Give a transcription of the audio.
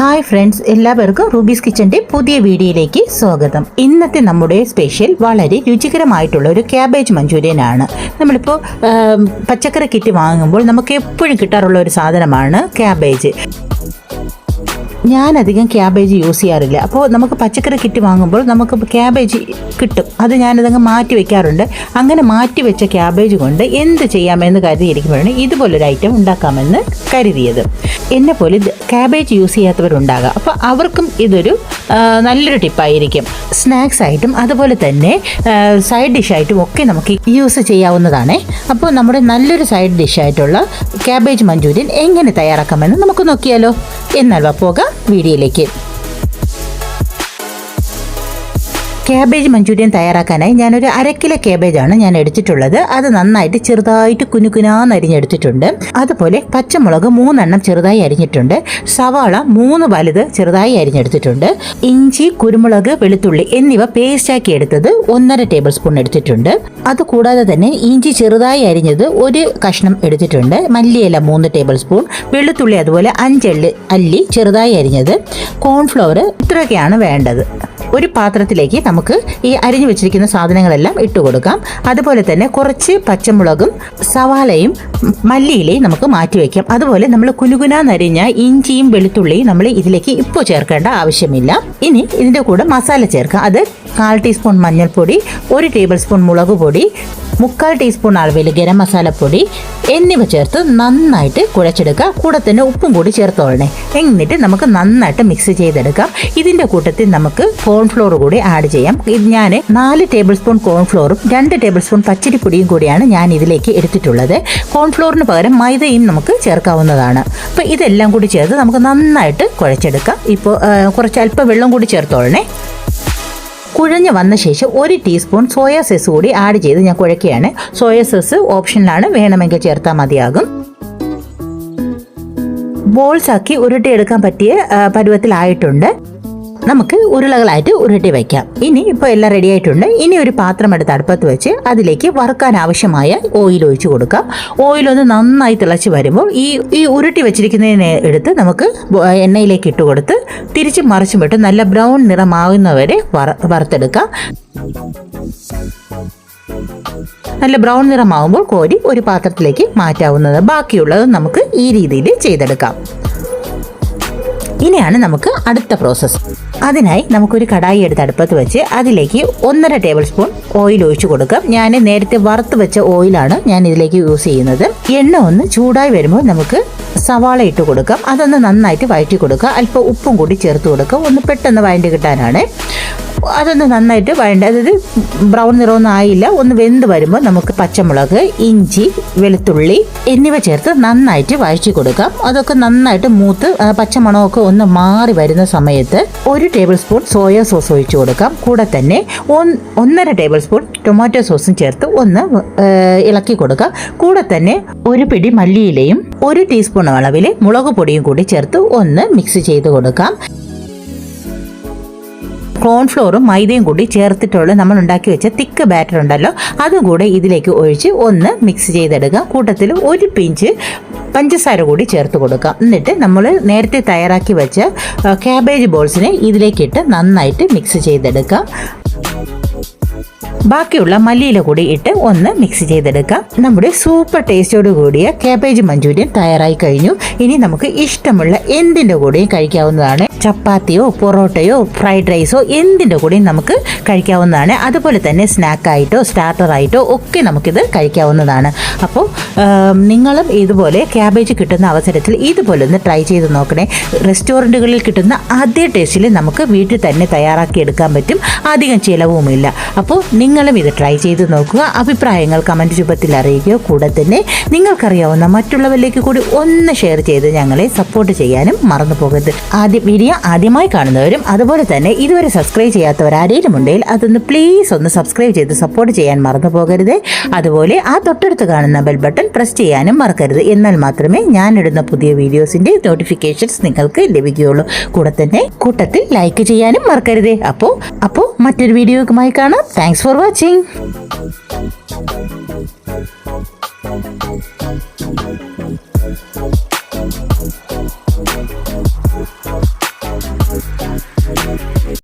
Hi friends എല്ലാവർക്കും Ruby's കിച്ചന്റെ പുതിയ വീഡിയോയിലേക്ക് സ്വാഗതം. ഇന്നത്തെ നമ്മുടെ സ്പെഷ്യൽ വളരെ രുചികരമായിട്ടുള്ള ഒരു ക്യാബേജ് മഞ്ചൂരിയൻ ആണ് നമ്മളിപ്പോൾ പച്ചക്കറി കിറ്റ് വാങ്ങുമ്പോൾ നമുക്ക് എപ്പോഴും കിട്ടാറുള്ള ഒരു സാധനമാണ് ക്യാബേജ് ഞാൻ അധികം ക്യാബേജ് യൂസ് ചെയ്യാറില്ല. അപ്പോൾ നമുക്ക് പച്ചക്കറി കിറ്റ് വാങ്ങുമ്പോൾ നമുക്ക് ക്യാബേജ് കിട്ടും. അത് ഞാനതങ്ങ് മാറ്റി വെക്കാറുണ്ട്. അങ്ങനെ മാറ്റി വെച്ച ക്യാബേജ് കൊണ്ട് എന്ത് ചെയ്യാമെന്ന് കരുതിയിരിക്കുമ്പോഴാണ് ഇതുപോലൊരു ഐറ്റം ഉണ്ടാക്കാമെന്ന് കരുതിയത്. എന്നെ പോലെ ക്യാബേജ് യൂസ് ചെയ്യാത്തവരുണ്ടാകാം. അപ്പോൾ അവർക്കും ഇതൊരു നല്ലൊരു ടിപ്പായിരിക്കും. സ്നാക്സ് ആയിട്ടും അതുപോലെ തന്നെ സൈഡ് ഡിഷായിട്ടും ഒക്കെ നമുക്ക് യൂസ് ചെയ്യാവുന്നതാണ്. അപ്പോൾ നമ്മുടെ നല്ലൊരു സൈഡ് ഡിഷായിട്ടുള്ള ക്യാബേജ് മഞ്ചൂരിയൻ എങ്ങനെ തയ്യാറാക്കാമെന്ന് നമുക്ക് നോക്കിയാലോ. എന്നാൽ വാ പോകാം. വീഡിയോയിലേക്ക്. ക്യാബേജ് മഞ്ചൂരിയൻ തയ്യാറാക്കാനായി ഞാനൊരു അരക്കിലോ കിലോ ക്യാബേജാണ് ഞാൻ എടുത്തിട്ടുള്ളത്. അത് നന്നായിട്ട് ചെറുതായിട്ട് കുനുകുനാന്ന് അരിഞ്ഞെടുത്തിട്ടുണ്ട്. അതുപോലെ പച്ചമുളക് മൂന്നെണ്ണം ചെറുതായി അരിഞ്ഞിട്ടുണ്ട്. സവാള മൂന്ന് വലുത് ചെറുതായി അരിഞ്ഞെടുത്തിട്ടുണ്ട്. ഇഞ്ചി കുരുമുളക് വെളുത്തുള്ളി എന്നിവ പേസ്റ്റാക്കി എടുത്തത് ഒന്നര ടേബിൾ സ്പൂൺ എടുത്തിട്ടുണ്ട്. അതുകൂടാതെ തന്നെ ഇഞ്ചി ചെറുതായി അരിഞ്ഞത് ഒരു കഷ്ണം എടുത്തിട്ടുണ്ട്. മല്ലിയില മൂന്ന് ടേബിൾ സ്പൂൺ വെളുത്തുള്ളി അതുപോലെ അഞ്ചള്ളി അല്ലി ചെറുതായി അരിഞ്ഞത്. കോൺഫ്ലവർ ഇത്രയൊക്കെയാണ് വേണ്ടത്. ഒരു പാത്രത്തിലേക്ക് നമുക്ക് ഈ അരിഞ്ഞു വെച്ചിരിക്കുന്ന സാധനങ്ങളെല്ലാം ഇട്ട് കൊടുക്കാം. അതുപോലെ തന്നെ കുറച്ച് പച്ചമുളകും സവാളയും മല്ലിയിലയും നമുക്ക് മാറ്റി വയ്ക്കാം അതുപോലെ നമ്മൾ കുനുകുനാന്നരിഞ്ഞ ഇഞ്ചിയും വെളുത്തുള്ളിയും നമ്മൾ ഇതിലേക്ക് ഇപ്പോൾ ചേർക്കേണ്ട ആവശ്യമില്ല. ഇനി ഇതിന്റെ കൂടെ മസാല ചേർക്കാം. അത് കാൽ ടീസ്പൂൺ മഞ്ഞൾപ്പൊടി ഒരു ടേബിൾ സ്പൂൺ മുളക് പൊടി മുക്കാൽ ടീസ്പൂൺ അളവിൽ ഗരം മസാലപ്പൊടി എന്നിവ ചേർത്ത് നന്നായിട്ട് കുഴച്ചെടുക്കുക. കൂടെ തന്നെ ഉപ്പും കൂടി ചേർത്തോളണേ. എന്നിട്ട് നമുക്ക് നന്നായിട്ട് മിക്സ് ചെയ്തെടുക്കാം. ഇതിന്റെ കൂട്ടത്തിൽ നമുക്ക് കോൺഫ്ലോർ കൂടി ആഡ് ചെയ്യാം. ഇത് ഞാൻ നാല് ടേബിൾ സ്പൂൺ കോൺഫ്ലോറും രണ്ട് ടേബിൾ സ്പൂൺ പച്ചരിപ്പൊടിയും കൂടിയാണ് ഞാൻ ഇതിലേക്ക് എടുത്തിട്ടുള്ളത്. കോൺഫ്ലോറിന് പകരം മൈദയും നമുക്ക് ചേർക്കാവുന്നതാണ്. അപ്പോൾ ഇതെല്ലാം കൂടി ചേർത്ത് നമുക്ക് നന്നായിട്ട് കുഴച്ചെടുക്കാം. ഇപ്പോൾ കുറച്ച് അല്പം വെള്ളം കൂടി ചേർത്തോളണേ. കുഴഞ്ഞ് വന്ന ശേഷം ഒരു ടീസ്പൂൺ സോയാ സോസ് കൂടി ആഡ് ചെയ്ത് ഞാൻ കുഴക്കുകയാണ്. സോയാ സോസ് ഓപ്ഷനിലാണ് വേണമെങ്കിൽ ചേർത്താൽ മതിയാകും. ബോൾസാക്കി ഉരുട്ടിയെടുക്കാൻ പറ്റിയ പരുവത്തിലായിട്ടുണ്ട്. നമുക്ക് ഉരുളകളായിട്ട് ഉരുട്ടി വയ്ക്കാം ഇനി ഇപ്പൊ എല്ലാം റെഡി ആയിട്ടുണ്ട്. ഇനി ഒരു പാത്രം എടുത്ത് അടുപ്പത്ത് വെച്ച് അതിലേക്ക് വറുക്കാൻ ആവശ്യമായ ഓയിൽ ഒഴിച്ചു കൊടുക്കാം. ഓയിൽ ഒന്ന് നന്നായി തിളച്ച് വരുമ്പോൾ ഈ ഈ ഉരുട്ടി വെച്ചിരിക്കുന്നതിനെ എടുത്ത് നമുക്ക് എണ്ണയിലേക്ക് ഇട്ട് കൊടുത്ത് തിരിച്ചും മറിച്ചും വിട്ട് നല്ല ബ്രൗൺ നിറമാകുന്നവരെ വറ വറുത്തെടുക്കാം. നല്ല ബ്രൗൺ നിറമാവുമ്പോൾ കോരി ഒരു പാത്രത്തിലേക്ക് മാറ്റാവുന്നത് ബാക്കിയുള്ളത് നമുക്ക് ഈ രീതിയിൽ ചെയ്തെടുക്കാം. ഇനിയാണ് നമുക്ക് അടുത്ത പ്രോസസ്സ് അതിനായി നമുക്കൊരു കടായി എടുത്ത് അടുപ്പത്ത് വെച്ച് അതിലേക്ക് ഒന്നര ടേബിൾ സ്പൂൺ ഓയിൽ ഒഴിച്ചു കൊടുക്കാം. ഞാൻ നേരത്തെ വറുത്ത് വെച്ച ഓയിലാണ് ഞാൻ ഇതിലേക്ക് യൂസ് ചെയ്യുന്നത്. എണ്ണ ഒന്ന് ചൂടായി വരുമ്പോൾ നമുക്ക് സവാള ഇട്ട് കൊടുക്കാം. അതൊന്ന് നന്നായിട്ട് വഴറ്റി കൊടുക്കുക. അല്പം ഉപ്പും കൂടി ചേർത്ത് കൊടുക്കുക ഒന്ന് പെട്ടെന്ന് വഴണ്ടി കിട്ടാനാണ്. അതൊന്ന് നന്നായിട്ട് വഴണ്ട അതായത് ബ്രൗൺ നിറമൊന്നും ആയില്ല. ഒന്ന് വെന്ത് വരുമ്പോൾ നമുക്ക് പച്ചമുളക് ഇഞ്ചി വെളുത്തുള്ളി എന്നിവ ചേർത്ത് നന്നായിട്ട് വഴറ്റി കൊടുക്കാം. അതൊക്കെ നന്നായിട്ട് മൂത്ത് പച്ചമണമൊക്കെ ഒന്ന് മാറി വരുന്ന സമയത്ത് ഒരു ടേബിൾ സ്പൂൺ സോയ സോസ് ഒഴിച്ചു കൊടുക്കാം. കൂടെ തന്നെ ഒന്ന് ഒന്നര ടേബിൾ സ്പൂൺ ടൊമാറ്റോ സോസും ചേർത്ത് ഒന്ന് ഇളക്കി കൊടുക്കാം. കൂടെ തന്നെ ഒരു പിടി മല്ലിയിലയും ഒരു ടീസ്പൂൺ അളവിൽ മുളക് പൊടിയും കൂടി ചേർത്ത് ഒന്ന് മിക്സ് ചെയ്ത് കൊടുക്കാം. കോൺഫ്ലോറും മൈദയും കൂടി ചേർത്തിട്ടുള്ള നമ്മൾ ഉണ്ടാക്കി വെച്ച തിക്ക് ബാറ്റർ ഉണ്ടല്ലോ. അതും കൂടെ ഇതിലേക്ക് ഒഴിച്ച് ഒന്ന് മിക്സ് ചെയ്തെടുക്കുക കൂട്ടത്തിൽ ഒരു പിഞ്ച് പഞ്ചസാര കൂടി ചേർത്ത് കൊടുക്കാം. എന്നിട്ട് നമ്മൾ നേരത്തെ തയ്യാറാക്കി വെച്ച ക്യാബേജ് ബോൾസിനെ ഇതിലേക്കിട്ട് നന്നായിട്ട് മിക്സ് ചെയ്തെടുക്കാം. ബാക്കിയുള്ള മല്ലിയില കൂടി ഇട്ട് ഒന്ന് മിക്സ് ചെയ്തെടുക്കാം. നമ്മുടെ സൂപ്പർ ടേസ്റ്റോട് കൂടിയ കാബേജ് മഞ്ചൂരിയൻ തയ്യാറായി കഴിഞ്ഞു. ഇനി നമുക്ക് ഇഷ്ടമുള്ള എന്തിന്റെ കൂടെയും കഴിക്കാവുന്നതാണ്. ചപ്പാത്തിയോ പൊറോട്ടയോ ഫ്രൈഡ് റൈസോ എന്തിന്റെ കൂടെയും നമുക്ക് കഴിക്കാവുന്നതാണ്. അതുപോലെ തന്നെ സ്നാക്കായിട്ടോ സ്റ്റാർട്ടറായിട്ടോ ഒക്കെ നമുക്കിത് കഴിക്കാവുന്നതാണ്. അപ്പോൾ നിങ്ങളും ഇതുപോലെ ക്യാബേജ് കിട്ടുന്ന അവസരത്തിൽ ഇതുപോലെ ഒന്ന് ട്രൈ ചെയ്ത് നോക്കണേ. റെസ്റ്റോറന്റുകളിൽ കിട്ടുന്ന അതേ ടേസ്റ്റിൽ നമുക്ക് വീട്ടിൽ തന്നെ തയ്യാറാക്കി എടുക്കാൻ പറ്റും. അധികം ചിലവുമില്ല. അപ്പോൾ നിങ്ങളും ഇത് ട്രൈ ചെയ്ത് നോക്കുക. അഭിപ്രായങ്ങൾ കമന്റ് രൂപത്തിൽ അറിയിക്കുക. കൂടെ തന്നെ നിങ്ങൾക്കറിയാവുന്ന മറ്റുള്ളവരിലേക്ക് കൂടി ഒന്ന് ഷെയർ ചെയ്ത് ഞങ്ങളെ സപ്പോർട്ട് ചെയ്യാനും മറന്നു പോകരുത് ആദ്യം വീഡിയോ ആദ്യമായി കാണുന്നവരും അതുപോലെ തന്നെ ഇതുവരെ സബ്സ്ക്രൈബ് ചെയ്യാത്തവർ ആരെങ്കിലും ഉണ്ടെങ്കിൽ അതൊന്ന് പ്ലീസ് ഒന്ന് സബ്സ്ക്രൈബ് ചെയ്ത് സപ്പോർട്ട് ചെയ്യാൻ മറന്നു പോകരുത്. അതുപോലെ ആ തൊട്ടടുത്ത് കാണുന്ന ബെൽ ബട്ടൺ പ്രസ് ചെയ്യാനും മറക്കരുത്. എന്നാൽ മാത്രമേ ഞാൻ ഇടുന്ന പുതിയ വീഡിയോസിന്റെ നോട്ടിഫിക്കേഷൻസ് നിങ്ങൾക്ക് ലഭിക്കുകയുള്ളൂ. കൂടെ തന്നെ കൂട്ടത്തിൽ ലൈക്ക് ചെയ്യാനും മറക്കരുത്. അപ്പോൾ അപ്പോൾ മറ്റൊരു വീഡിയോയുമായി കാണാം. Thanks for watching